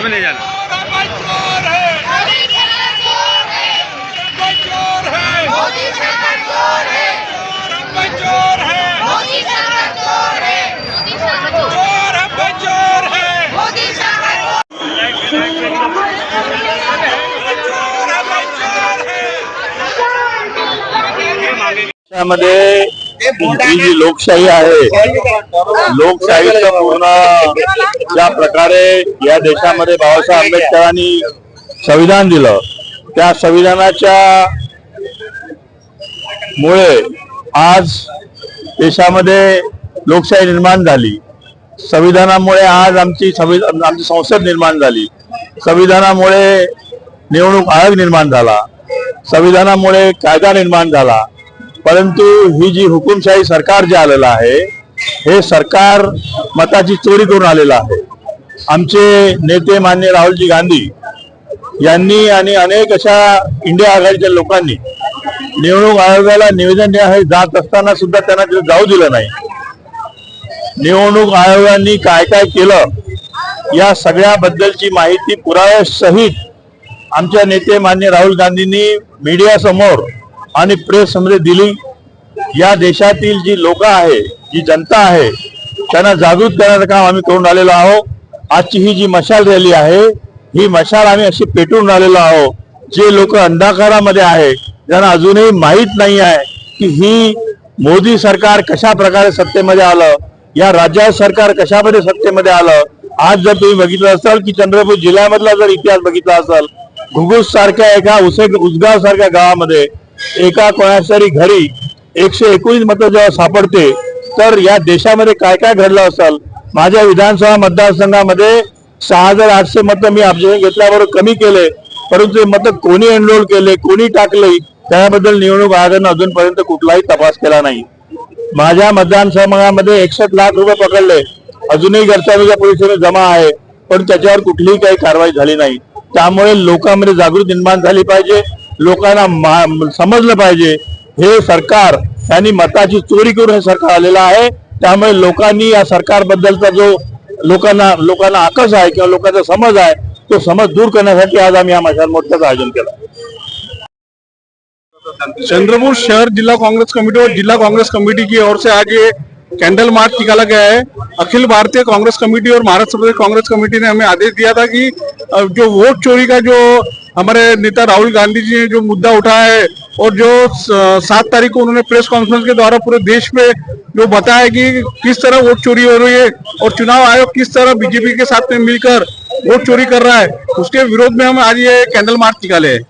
Beach में नहीं जाना त्यामध्ये ही जी लोकशाही आहे लोकशाहीचं पूर्ण ज्या प्रकारे या देशामध्ये बाबासाहेब आंबेडकरांनी संविधान दिलं त्या संविधानाच्या मुळे आज देशामध्ये लोकशाही निर्माण झाली. संविधानामुळे आज आमची संविधान आमची संसद निर्माण झाली. संविधानामुळे निवडणूक आयोग निर्माण झाला. संविधानामुळे कायदा निर्माण झाला. परंतु ही जी हुकुमशाही सरकार जे आलेलं आहे हे सरकार मताची चोरी करून आलेलं आहे. आमचे नेते मान्य राहुलजी गांधी यांनी आणि अनेक अशा इंडिया आघाडीच्या लोकांनी निवडणूक आयोगाला निवेदन हे जात असताना सुद्धा त्यांना तिथे जाऊ दिलं नाही. निवडणूक आयोगाने काय काय केलं या सगळ्याबद्दलची माहिती पुराव्यासहित आमच्या नेते मान्य राहुल गांधींनी मीडियासमोर आणि प्रेस दिली. या देशातील जी लोक आहे जी जनता आहे त्यांना जागृत करण्याचं काम आम्ही करून आलेलो आहोत. आजची ही जी मशाल रॅली आहे ही मशाल आम्ही अशी पेटून आलेलो आहोत. जे लोक अंधाकारामध्ये आहे त्यांना अजूनही माहीत नाही आहे की ही मोदी सरकार कशा प्रकारे सत्तेमध्ये आलं या राज्यात सरकार कशामध्ये सत्तेमध्ये आलं. आज जर तुम्ही बघितलं असाल की चंद्रपूर जिल्ह्यामधला जर इतिहास बघितला असाल घुगुस सारख्या एका उसे उसगाव सारख्या गावामध्ये एका कोणाच्या घरी एकशे एकोणीस मतं जेव्हा सापडते तर या देशामध्ये काय काय घडलं असेल? माझ्या विधानसभा मतदारसंघामध्ये सहा हजार आठशे मतं मी ऑब्झर्वेशन घेतल्याबरोबर कमी केले परंतु हे मतं कोणी एनरोल केले कोणी टाकले त्याबद्दल निवडणूक आयोगानं अजूनपर्यंत कुठलाही तपास केला नाही. माझ्या मतदानसंघामध्ये एकसष्ट लाख रुपये पकडले. अजूनही घरच्या पोलिसांनी जमा आहे पण त्याच्यावर कुठलीही काही कारवाई झाली नाही. त्यामुळे लोकांमध्ये जागृती निर्माण झाली पाहिजे. लोकांना समजलं पाहिजे. हे सरकार यांनी मताची चोरी करून हे सरकार आलेलं आहे. त्यामुळे लोकांनी या सरकारबद्दलचा जो लोकांना लोकांना आकर्ष आहे किंवा लोकांचा समज आहे तो समज दूर करण्यासाठी आज आम्ही या मशाल मोर्चाचं आयोजन केलं. चंद्रपुर शहर जिला कांग्रेस कमेटी और जिला कांग्रेस कमेटी की ओर से आज ये कैंडल मार्च निकाला गया है. अखिल भारतीय कांग्रेस कमेटी और महाराष्ट्र प्रदेश कांग्रेस कमेटी ने हमें आदेश दिया था कि जो वोट चोरी का जो हमारे नेता राहुल गांधी जी ने जो मुद्दा उठाया है और जो सात तारीख को उन्होंने प्रेस कॉन्फ्रेंस के द्वारा पूरे देश में जो बताया कि किस तरह वोट चोरी हो रही है और चुनाव आयोग किस तरह बीजेपी के साथ में मिलकर वोट चोरी कर रहा है, उसके विरोध में हम आज ये कैंडल मार्च निकाले हैं।